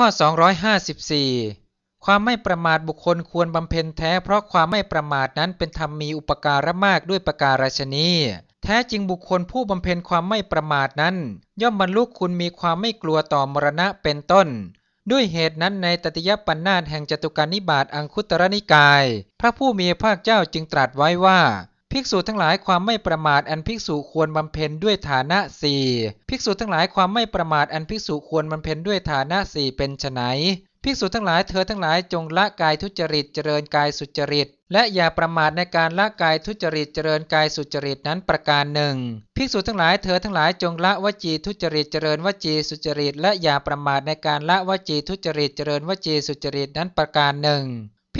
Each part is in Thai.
ข้อ 254 ความไม่ประมาทบุคคลควรบำเพ็ญแท้ เพราะความไม่ประมาทนั้นเป็นธรรมมีอุปการะมากด้วยประการฉนี้แท้จริงบุคคลผู้บำเพ็ญความไม่ประมาทนั้น ย่อมบรรลุคุณมีความไม่กลัวต่อมรณะเป็นต้น ด้วยเหตุนั้นในตติยปัญนาตแห่งจตุการนิบาตอังคุตรนิกาย พระผู้มีพระเจ้าจึงตรัสไว้ว่า ภิกษุทั้งหลายความไม่ประมาทอันภิกษุควรบำเพ็ญด้วยฐานะสี่ภิกษุทั้งหลายความไม่ประมาทอันภิกษุควรบำเพ็ญด้วยฐานะสี่เป็นไฉนภิกษุทั้งหลายเธอทั้งหลายจงละกายทุจริตเจริญกายสุจริต และอย่าประมาทในการละกายทุจริตเจริญกายสุจริตนั้นประการหนึ่งภิกษุทั้งหลายเธอทั้งหลายจงละวจีทุจริตเจริญวจีสุจริต และอย่าประมาทในการละวจีทุจริตเจริญวจีสุจริตนั้นประการหนึ่ง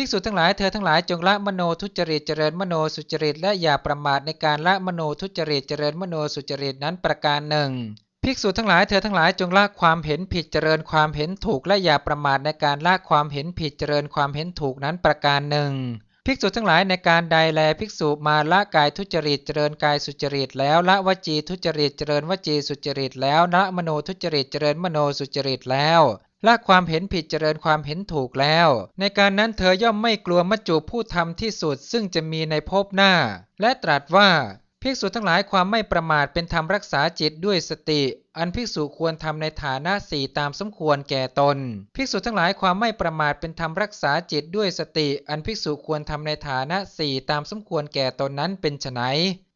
ภิกษุทั้งหลายเธอทั้งหลายจงละมโนทุจริตเจริญมโนสุจริตและอย่าประมาทในการละมโนทุจริตเจริญมโนสุจริตนั้นประการหนึ่งภิกษุทั้งหลายเธอทั้งหลายจงละความเห็นผิดเจริญความเห็นถูกและอย่าประมาทในการละความเห็นผิดเจริญความเห็นถูกนั้นประการหนึ่งภิกษุทั้งหลายในการใดแลภิกษุมาละกายทุจริตเจริญกายสุจริตแล้วละวจีทุจริตเจริญวจีสุจริตแล้วละมโนทุจริตเจริญมโนสุจริตแล้ว ละความเห็นผิดเจริญความเห็นถูกแล้ว ในการนั้นเธอย่อมไม่กลัวมัจจุผู้ทำที่สุดซึ่งจะมีในภพหน้า และตรัสว่าภิกษุทั้งหลายความไม่ประมาทเป็นธรรมรักษาจิตด้วยสติ อันภิกษุควรทำในฐานะสี่ตามสมควรแก่ตน ภิกษุทั้งหลายความไม่ประมาทเป็นธรรมรักษาจิตด้วยสติ อันภิกษุควรทำในฐานะสี่ตามสมควรแก่ตนนั้นเป็นไฉน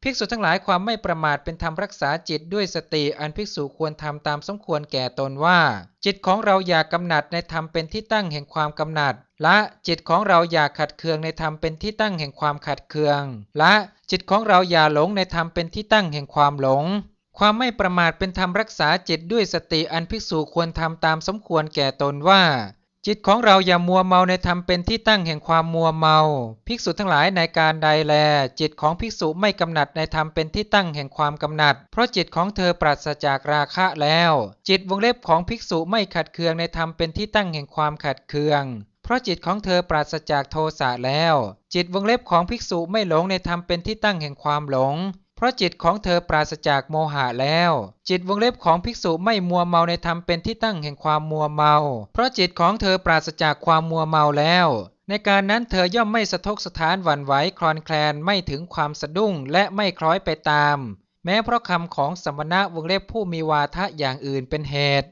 ภิกษุทั้งหลายความไม่ประมาทเป็นธรรมรักษาจิตด้วยสติอันภิกษุควรทำตามสมควรแก่ตนว่า จิตของเราอย่ากำหนัดในธรรมเป็นที่ตั้งแห่งความกำหนัดละจิตของเราอย่าขัดเคืองในธรรมเป็นที่ตั้งแห่งความขัดเคืองละจิตของเราอย่าหลงในธรรมเป็นที่ตั้งแห่งความหลง ความไม่ประมาทเป็นธรรมรักษาจิตด้วยสติอันภิกษุควรทำตามสมควรแก่ตนว่า จิตของเราอย่ามัวเมาในธรรมเป็นที่ตั้งแห่งความมัวเมา ภิกษุทั้งหลายในการใดแล จิตของภิกษุไม่กำหนัดในธรรมเป็นที่ตั้งแห่งความกำหนัด เพราะจิตของเธอปราศจากราคะแล้ว จิตวงเล็บของภิกษุไม่ขัดเคืองในธรรมเป็นที่ตั้งแห่งความขัดเคือง เพราะจิตของเธอปราศจากโทสะแล้ว จิตวงเล็บของภิกษุไม่หลงในธรรมเป็นที่ตั้งแห่งความหลง ราะจิตของเธอปราศจากโมหะแล้ว จิตวงเล็บของภิกษุไม่มัวเมาในธรรมเป็นที่ตั้งแห่งความมัวเมา เพราะจิตของเธอปราศจากความมัวเมาแล้ว ในการนั้นเธอย่อมไม่สะทกสถานหวั่นไหวคลอนแคลนไม่ถึงความสะดุ้งและไม่คล้อยไปตาม แม้เพราะคำของสมณะวงเล็บผู้มีวาทะอย่างอื่นเป็นเหตุ